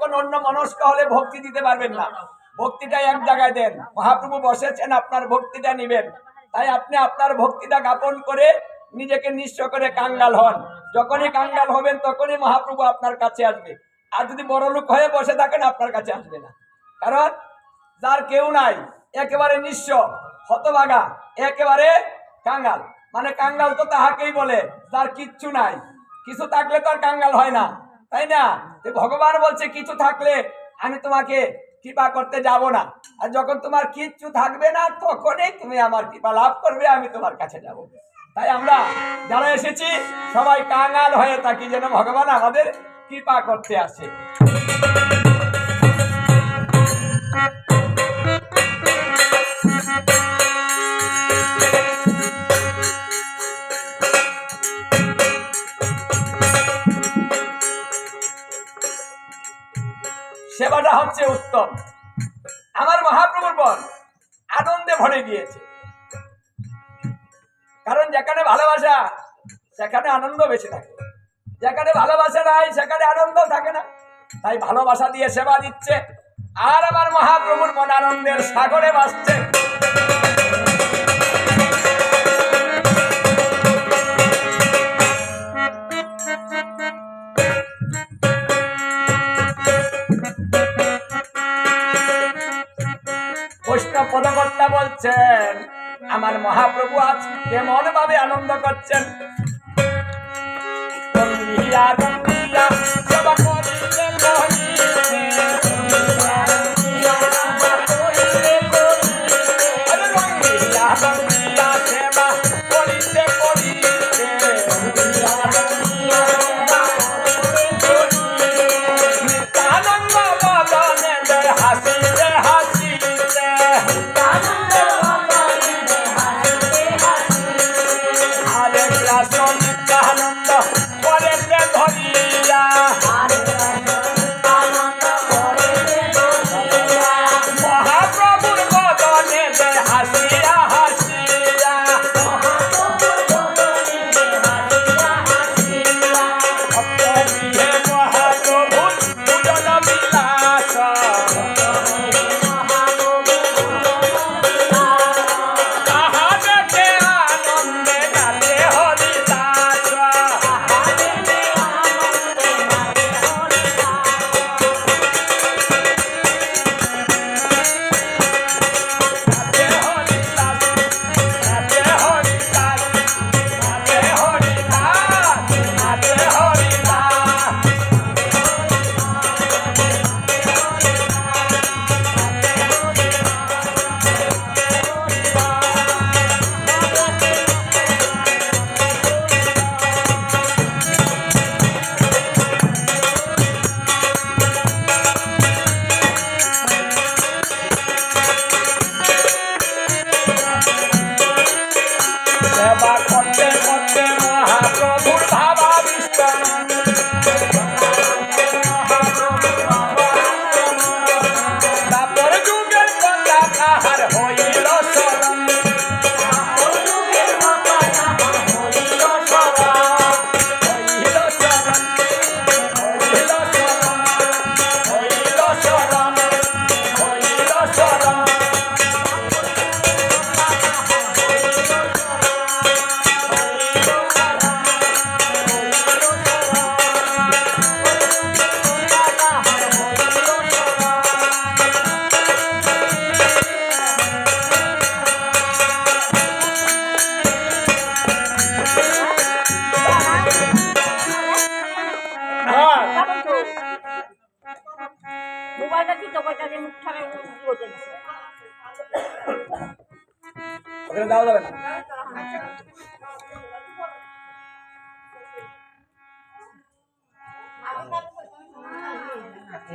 কোন অন্য মনস্ক হলে ভক্তি দিতে পারবেন না। ভক্তিটা এক জায়গায় দেন। মহাপ্রভু বসেছেন, আপনার ভক্তিটা নিবেন। তাই আপনি আপনার ভক্তিটা জ্ঞাপন করে নিজেকে নিঃস্ব করে কাঙ্গাল হন। যখনই কাঙ্গাল হবেন, তখনই মহাপ্রভু আপনার কাছে আসবে। আর যদি বড় লোক হয়ে বসে থাকেন, আপনার কাছে আসবে না। কারণ যার কেউ নাই, একেবারে নিঃস্ব, হতভাগা, একেবারে কাঙ্গাল। মানে কাঙ্গাল তো তাহাকেই বলে, যার কিচ্ছু নাই। কিছু থাকলে তো আর কাঙ্গাল হয় না। তাই না? ভগবান বলছে, কিছু থাকলে আমি তোমাকে কৃপা করতে যাব না। আর যখন তোমার কিচ্ছু থাকবে না, তখনই তুমি আমার কৃপা লাভ করবে, আমি তোমার কাছে যাব। তাই আমরা যারা এসেছি, সবাই কাঙাল হয়ে থাকি যেন ভগবান আমাদের কৃপা করতে আসে। সেবাটা হচ্ছে উত্তম। আমার মহাপ্রভুর বল আনন্দে ভরে গিয়েছে। কারণ যেখানে ভালোবাসা, সেখানে আনন্দ বেশি থাকে। যেখানে ভালোবাসা নাই, সেখানে আনন্দ থাকে না। তাই ভালোবাসা দিয়ে সেবা দিচ্ছে। আর আমার মহাপ্রভুর মন আনন্দের সাগরে বাসছে বলছেন আমার মহাপ্রভু আজ কেমন ভাবে আনন্দ করছেন।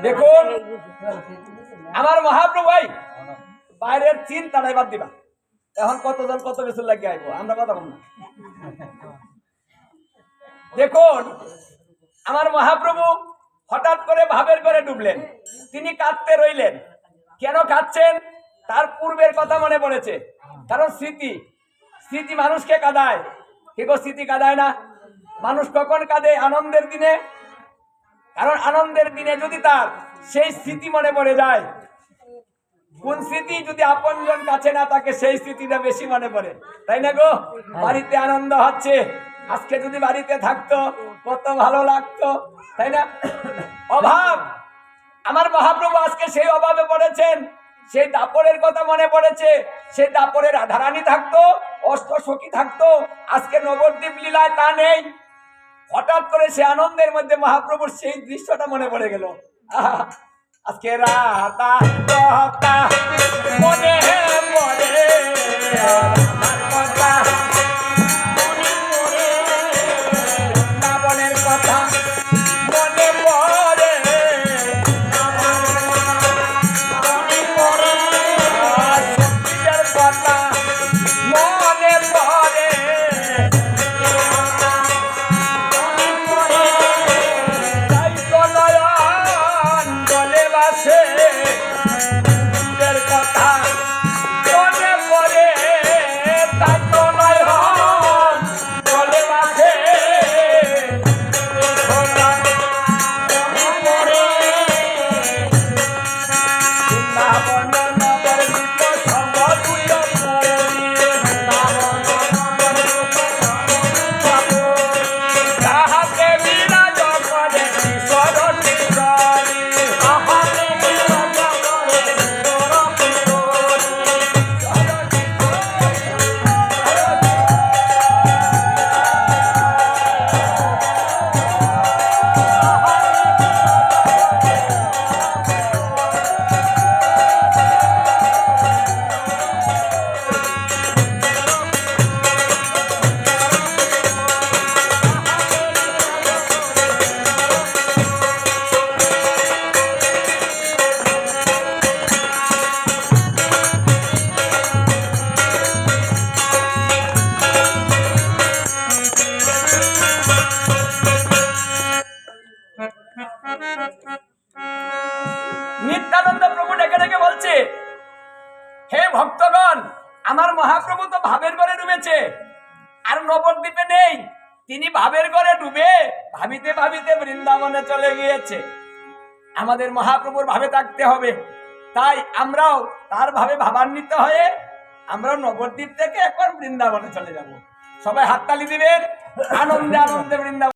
দেখুন, আমার মহাপ্রভু ভাই, বাইরের চিন্তাটাই বাদ দিবা। এখন কতজন কত কিছু লাগিয়ে আইবো? আমরা কথা বল না। দেখুন, আমার মহাপ্রভু হঠাৎ করে ভাবের করে ডুবলেন। তিনি কাঁদতে রইলেন। কেন কাঁদছেন? তার পূর্বের কথা মনে পড়েছে। কারণ স্মৃতি স্মৃতি মানুষকে কাঁদায়। কে গো স্মৃতি কাঁদায় না? মানুষ কখন কাঁদে আনন্দের দিনে? কারণ আনন্দের দিনে যদি তার সেই স্মৃতি মনে পড়ে যায়, কোন স্মৃতি যদি আপনজন কাছে না থাকে, সেই স্মৃতিটা বেশি মনে পড়ে। তাই না গো? বাড়িতে আনন্দ হচ্ছে। আজকে যদি বাড়িতে থাকতো, কত ভালো লাগতো। তাই না? অভাব। আমার মহাপ্রভু আজকে সেই অভাবে পড়েছেন। সেই দাপরের কথা মনে পড়েছে। সেই দাপরে রাধারানী থাকতো, অষ্ট সখী থাকতো। আজকে নবদ্বীপ লীলায় তা নেই। হঠাৎ করে সে আনন্দের মধ্যে মহাপ্রভুর সেই দৃশ্যটা মনে পড়ে গেল। আজকে রাধা কথা মনে নিত্যানন্দ প্রভু ডেকে ডেকে বলছে, হে ভক্তগণ, আমার মহাপ্রভু তো ভাবের ঘরে ডুবেছে, আর নবদ্বীপে নেই। তিনি ভাবের ঘরে ডুবে ভাবিতে ভাবিতে বৃন্দাবনে চলে গিয়েছে। আমাদের মহাপ্রভুর ভাবে থাকতে হবে। তাই আমরাও তার ভাবে ভাবান্বিত হয়ে আমরাও নবদ্বীপ থেকে এখন বৃন্দাবনে চলে যাব। সবাই হাততালি দিবেন। আনন্দে আনন্দে বৃন্দাবন